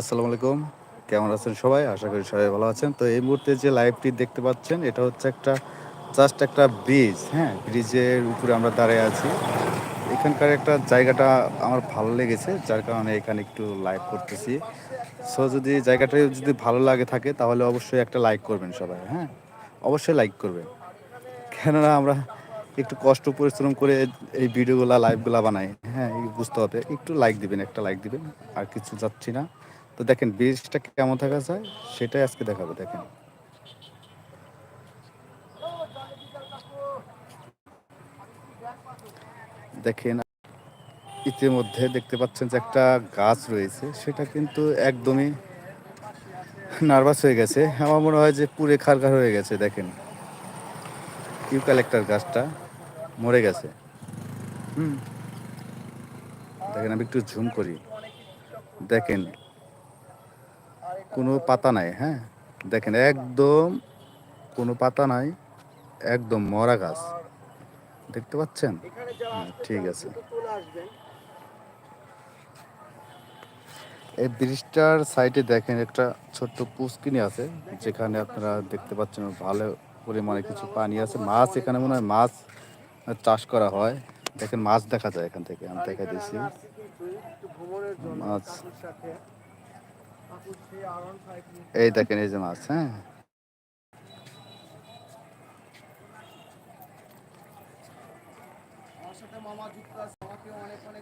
আসসালামু আলাইকুম। কেমন আছেন সবাই? আশা করি সবাই ভালো আছেন। তো এই মুহূর্তে যে লাইভটি দেখতে পাচ্ছেন, এটা হচ্ছে একটা জাস্ট একটা ব্রিজ হ্যাঁ? ব্রিজের উপরে আমরা দাঁড়িয়ে আছি। এখানকার একটা জায়গাটা আমার ভালো লেগেছে, যার কারণে এখানে একটু লাইভ করতেছি। সো যদি জায়গাটা যদি ভালো লাগে থাকে, তাহলে অবশ্যই একটা লাইক করবেন সবাই হ্যাঁ? অবশ্যই লাইক করবেন। কেননা আমরা একটু কষ্ট পরিশ্রম করে এই ভিডিওগুলা লাইভগুলা বানাই হ্যাঁ? বুঝতে হবে, একটু লাইক দিবেন, একটা লাইক দিবেন, আর কিছু যাচ্ছি না। তো দেখেন বীজটা কেমন থাকা যায় সেটাই আজকে দেখাবো, দেখেন। দেখেন, ইতিমধ্যে দেখতে পাচ্ছেন যে একটা গাছ রয়েছে, সেটা কিন্তু একদমই নার্ভাস হয়ে গেছে। আমার মনে হয় যে পুরে খারখার হয়ে গেছে, দেখেন। ইউক্যালেক্টার গাছটা মরে গেছে। হুম। দেখেন, আমি একটু ঝুম করি। দেখেন কোনো পাতা নাই হ্যাঁ? দেখেন একদম কোনো পাতা নাই একদম মরা গাছ। দেখতে পাচ্ছেন? হ্যাঁ, ঠিক আছে। এই ব্রিজটার সাইডে দেখেন একটা ছোট্ট পুষ্কিনি আছে যেখানে আপনারা দেখতে পাচ্ছেন ভালো পরিমাণে কিছু পানি আছে। মাছ এখানে মনে হয় মাছ চাষ করা হয়। দেখেন মাছ দেখা যায় এখান থেকে আমি দেখা দিচ্ছি মাছ এই দেখেন, এই যে মাছ হ্যাঁ?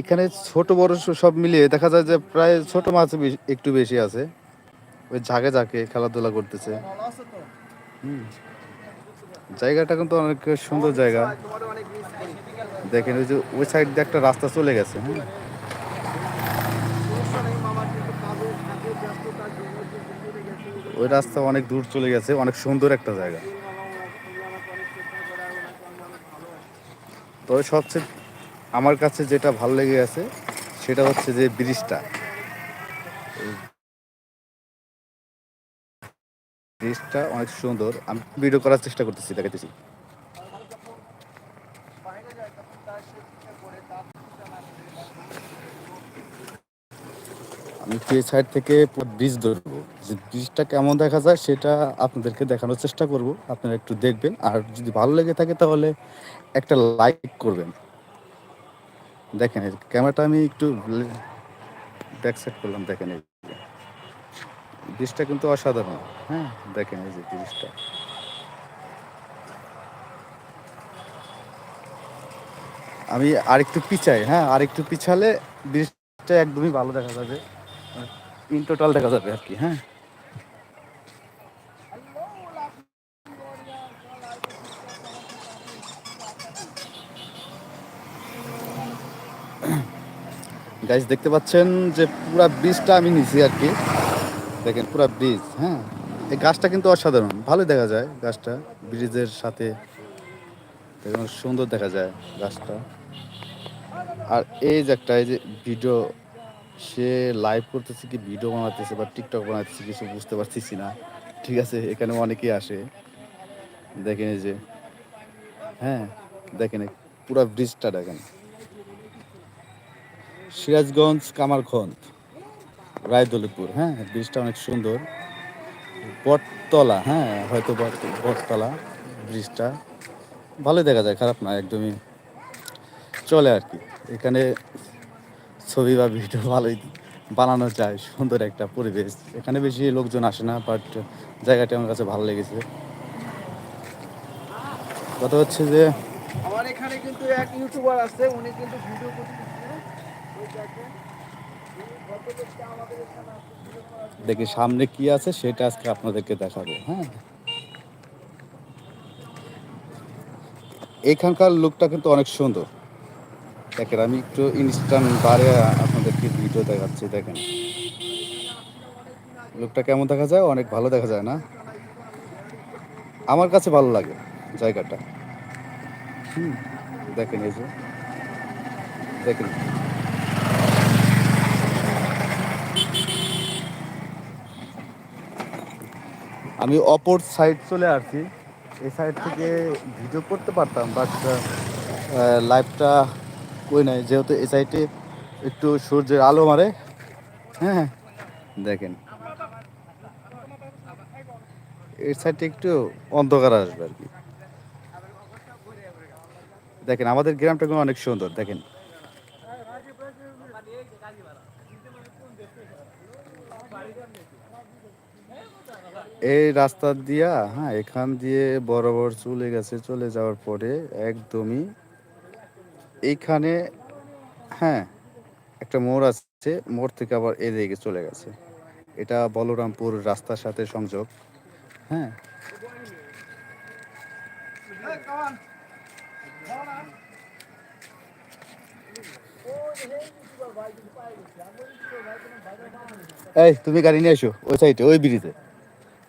এখানে ছোট, বড় সব মিলিয়ে দেখা যায় যে প্রায় ছোট মাছ একটু বেশি আছে। ওই ঝাঁকে ঝাঁকে খেলাধুলা করতেছে। জায়গাটা কিন্তু অনেক সুন্দর জায়গা। দেখেন, ওই যে ওই সাইড দিয়ে একটা রাস্তা চলে গেছে হ্যাঁ? ওই রাস্তা অনেক দূর চলে গেছে, অনেক সুন্দর একটা জায়গা। তবে সবচেয়ে আমার কাছে যেটা ভালো লেগে গেছে, সেটা হচ্ছে যে ব্রিজটা। ব্রিজটা অনেক সুন্দর, আমি ভিডিও করার চেষ্টা করতেছি দেখাতেছি আমি সাইড থেকে ব্রিজ ধরবো। যে ব্রিজটা কেমন দেখা যায় সেটা আপনাদেরকে দেখানোর চেষ্টা করব। আপনারা একটু দেখবেন। আর যদি ভালো লেগে থাকে তাহলে একটা লাইক করবেন। দেখেন ক্যামেরাটা আমি একটু ব্যাক করলাম, দেখেন এই। ব্রিজটা কিন্তু অসাধারণ। হ্যাঁ দেখেন এই যে ব্রিজটা আমি আরেকটু পিছাই হ্যাঁ আরেকটু পিছালে ব্রিজটা একদমই ভালো দেখা যাবে। ইন টোটাল দেখা যাবে আর কি হ্যাঁ। গাইজ দেখতে পাচ্ছেন যে পুরা ব্রিজটা আমি নিছি আর কি। দেখেন, পুরা ব্রিজ হ্যাঁ? এই গাছটা কিন্তু অসাধারণ। ভালোই দেখা যায় গাছটা ব্রিজের সাথে। দেখুন, সুন্দর দেখা যায় গাছটা। আর এই যে একটা, এই যে ভিডিও সে লাইভ করতেছে কি ভিডিও বানাতেছে বা টিকটক বানাতেছে কিছু বুঝতে পারতেছি না। ঠিক আছে, এখানে অনেকেই আসে। দেখেন এই যে হ্যাঁ? দেখেন, পুরা ব্রিজটা দেখেন। সিরাজগঞ্জ কামারখন্দ রায়দলিপুর হ্যাঁ ব্রিজটা অনেক সুন্দর। বটতলা হ্যাঁ হয়তো বট- বটতলা ব্রিজটা। ভালোই দেখা যায়, খারাপ না, একদমই চলে আর কি। এখানে ছবি বা ভিডিও ভালোই বানানো যায়, সুন্দর একটা পরিবেশ। এখানে বেশি লোকজন আসে না বাট জায়গাটি আমার কাছে ভালো লেগেছে। কথা হচ্ছে যে আমার এখানে কিন্তু এক ইউটিউবার আছে, উনি কিন্তু ভিডিও দেখি সামনে কি আছে, সেটা আজকে আপনাদেরকে দেখাবো হ্যাঁ। এখানকার লুকটা কিন্তু অনেক সুন্দর। দেখেন, আমি একটু ইনস্ট্যান্ট বারে আপনাদেরকে ভিডিও দেখাচ্ছি, দেখেন। লুকটা কেমন দেখা যায়? অনেক ভালো দেখা যায় না? আমার কাছে ভালো লাগে জায়গাটা। হুম, দেখেন এই যে। দেখেন। আমি অপর সাইড চলে আসছি। এই সাইড থেকে ভিডিও করতে পারতাম বাট লাইভটা কই নাই, যেহেতু এই সাইডে একটু সূর্যের আলো মারে। হ্যাঁ দেখেন। এর সাইডে একটু অন্ধকার আসবে আর কি। দেখেন, আমাদের গ্রামটা কিন্তু অনেক সুন্দর, দেখেন। এই রাস্তা দিয়া হ্যাঁ এখান দিয়ে বরাবর চলে গেছে, চলে যাওয়ার পরে একদমই এইখানে হ্যাঁ একটা মোড় আছে, মোড় থেকে আবার এদিকে চলে গেছে। এটা বলরামপুর রাস্তার সাথে সংযোগ হ্যাঁ। এই তুমি গাড়ি নিয়ে এসো ওই সাইডে ওই ব্রিজে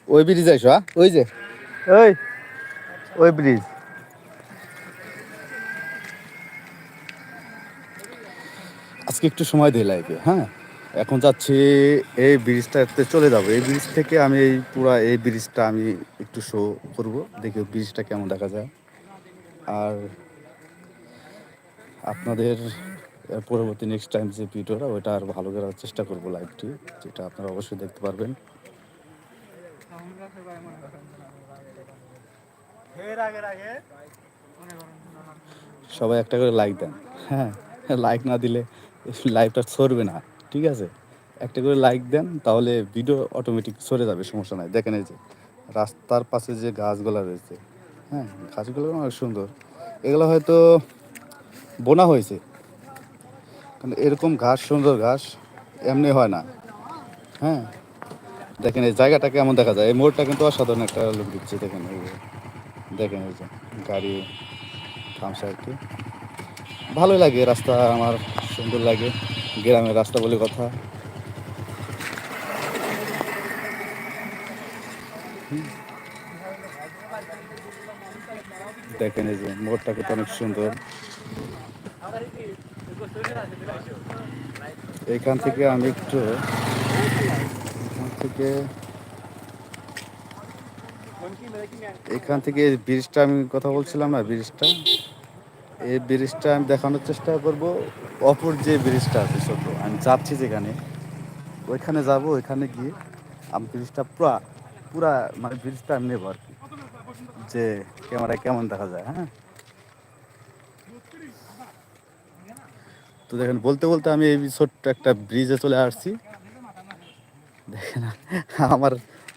ওই ব্রিজে এসো হ্যাঁ? ওই যে। ওই ওই ব্রিজ আজকে একটু সময় দিই লাইফে হ্যাঁ? এখন যাচ্ছি এই ব্রিজটাতে চলে যাব। এই ব্রিজ থেকে আমি এই পুরা এই ব্রিজটা আমি একটু শো করব দেখি ব্রিজটা কেমন দেখা যায়। আর আপনাদের পরবর্তী নেক্সট টাইম যে ভিডিওটা ওইটা আর ভালো করার চেষ্টা করব লাইভটি যেটা আপনারা অবশ্যই দেখতে পারবেন। সবাই একটা করে লাইক দেন। হ্যাঁ লাইক না দিলে লাইভটা সরবে না, ঠিক আছে? একটা করে লাইক দেন, তাহলে ভিডিও অটোমেটিক সরে যাবে, সমস্যা নাই। দেখেন এই যে, রাস্তার পাশে যে গাছগুলো রয়েছে হ্যাঁ গাছগুলো অনেক সুন্দর। এগুলো হয়তো বোনা হয়েছে কারণ এরকম ঘাস, সুন্দর ঘাস এমনি হয় না। হ্যাঁ? দেখেন এই জায়গাটা কেমন দেখা যায়? এই মোড়টা কিন্তু অসাধারণ একটা লোক দিচ্ছে, দেখেন এই দেখেন এই যে, গাড়ি থামছে কি ভালোই লাগে, রাস্তা আমার সুন্দর লাগে, গ্রামের রাস্তা বলে কথা। দেখেন এই যে, মোড়টা কিন্তু অনেক সুন্দর। এখান থেকে আমি একটু, এখান থেকে এখান থেকে ব্রিজটা আমি কথা বলছিলাম না, ব্রিজটা? এই ব্রিজটা আমি দেখানোর চেষ্টা করব, অপর যে ব্রিজটা আছে ছোট, আমি যাচ্ছি যেখানে, ওইখানে যাব, ওইখানে গিয়ে আমি ব্রিজটা পুরা পুরা মানে ব্রিজটা আমি নেব আর কি, যে ক্যামেরায় কেমন দেখা যায় হ্যাঁ? তো দেখেন, বলতে বলতে আমি এই ছোট্ট একটা ব্রিজে চলে আসছি। দেখেন, আমার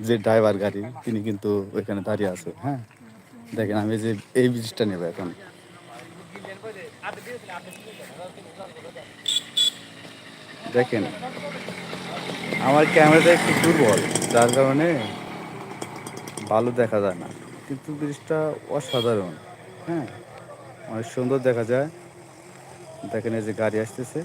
যে ড্রাইভার গাড়ি, তিনি কিন্তু ওইখানে দাঁড়িয়ে আছে হ্যাঁ? দেখেন, আমি যে এই ব্রিজটা নেব এখন। দেখেন, আমার ক্যামেরাটা একটু দুর্বল, যার কারণে ভালো দেখা যায় না। কিন্তু ব্রিজটা অসাধারণ হ্যাঁ? অনেক সুন্দর দেখা যায়। দেখেন এই যে গাড়ি আসতেছে।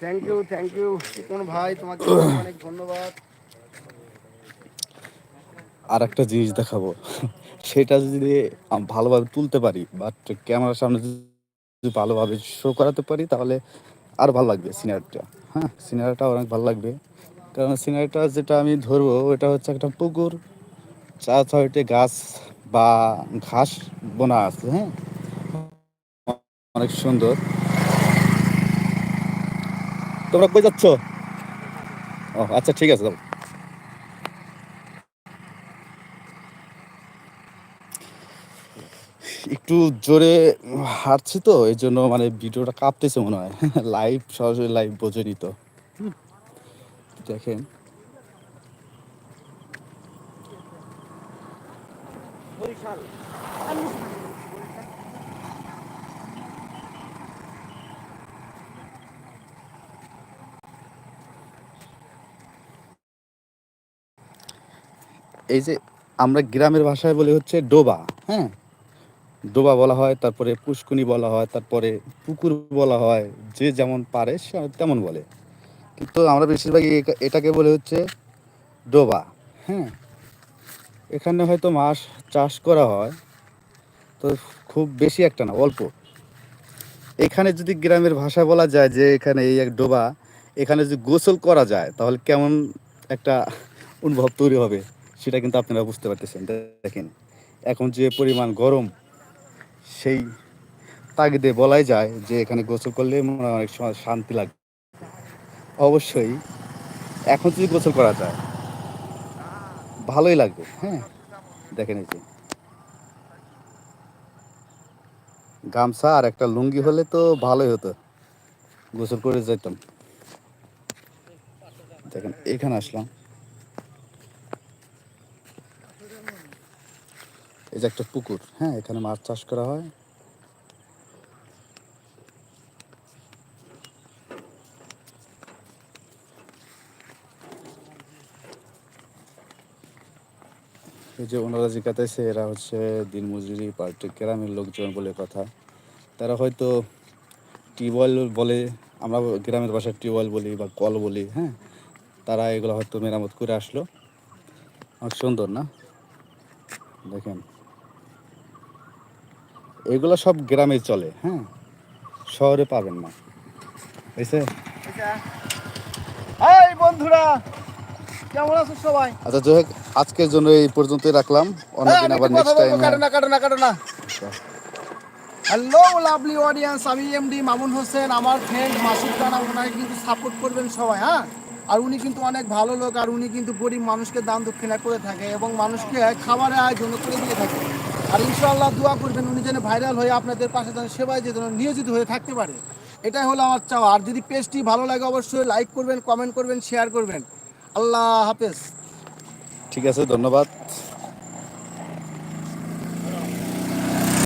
থ্যাংক ইউ থ্যাংক ইউ কোন ভাই তোমাকে অনেক ধন্যবাদ। আর একটা জিনিস দেখাবো। সেটা যদি ভালোভাবে তুলতে পারি বাট ক্যামেরার সামনে যদি ভালোভাবে শো করাতে পারি, তাহলে আর ভালো লাগবে সিনারিটা হ্যাঁ সিনারিটা অনেক ভালো লাগবে। কারণ সিনারিটা যেটা আমি ধরবো, ওটা হচ্ছে একটা পুকুর, চার ছয়টে গাছ বা ঘাস বোনা আছে হ্যাঁ? অনেক সুন্দর। তোমরা কই যাচ্ছ? ও আচ্ছা ঠিক আছে একটু জোরে হাঁটছি তো, এই জন্য মানে ভিডিওটা কাঁপতেছে মনে হয়। লাইভ সরাসরি লাইভ বোঝেনি তো। দেখেন। এই যে আমরা গ্রামের ভাষায় বলি হচ্ছে ডোবা হ্যাঁ? ডোবা বলা হয়, তারপরে পুষ্কুনি বলা হয়, তারপরে পুকুর বলা হয়, যে যেমন পারে সে তেমন বলে। কিন্তু আমরা বেশিরভাগই এটাকে বলে হচ্ছে ডোবা হ্যাঁ? এখানে হয়তো মাছ চাষ করা হয়, তো খুব বেশি একটা না, অল্প। এখানে যদি গ্রামের ভাষা বলা যায় যে এখানে এই এক ডোবা এখানে যদি গোসল করা যায়, তাহলে কেমন একটা অনুভব তৈরি হবে, সেটা কিন্তু আপনারা বুঝতে পারতেছেন। দেখেন, এখন যে পরিমাণ গরম সেই তাগিদে বলাই যায় যে এখানে গোসল করলে মনে অনেক সময় শান্তি লাগে। অবশ্যই, এখন যদি গোসল করা যায়, ভালোই লাগবে হ্যাঁ? দেখেন এই যে। গামছা আর একটা লুঙ্গি হলে তো ভালোই হতো, গোসল করে যেতাম। দেখেন, এখানে আসলাম। এই যে একটা পুকুর হ্যাঁ এখানে মাছ চাষ করা হয়। এই যে ওনারা জিজ্ঞাসা এরা হচ্ছে দিনমজুরি, পার্টি, গ্রামের লোকজন বলে কথা। তারা হয়তো টিউবওয়েল বলে, আমরা গ্রামের ভাষায় টিউবওয়েল বলি বা কল বলি হ্যাঁ তারা এগুলো হয়তো মেরামত করে আসলো। অনেক সুন্দর না? দেখেন। এগুলো সব গ্রামে চলে হ্যাঁ? শহরে পাবেন না। বুঝছে এই বন্ধুরা কেমন আছো সবাই? আচ্ছা যাই হোক আজকের জন্য এই পর্যন্তই রাখলাম। অন্যদিন হ্যাঁ, আবার নেক্সট টাইম কাটো না কাটো না কাটো না। হ্যালো লাভলি অডিয়েন্স আমি এমডি মামুন হোসেন আমার ফ্রেন্ড মাসুদ রানা ওনাকে কিন্তু সাপোর্ট করবেন সবাই হ্যাঁ? আর উনি কিন্তু অনেক ভালো লোক আর উনি কিন্তু গরিব মানুষকে দান দক্ষিণা করে থাকে এবং মানুষকে খাবারের আয়োজন করে দিয়ে থাকে। আর ইনশাআল্লাহ দোয়া করবেন, উনি যেন ভাইরাল হয়ে আপনাদের পাশে যেন সেবায় যেন নিয়োজিত হয়ে থাকতে পারে। এটাই হলো আমার চাওয়া। আর যদি পেজটি ভালো লাগে অবশ্যই লাইক করবেন কমেন্ট করবেন শেয়ার করবেন। আল্লাহ হাফেজ। ঠিক আছে, ধন্যবাদ।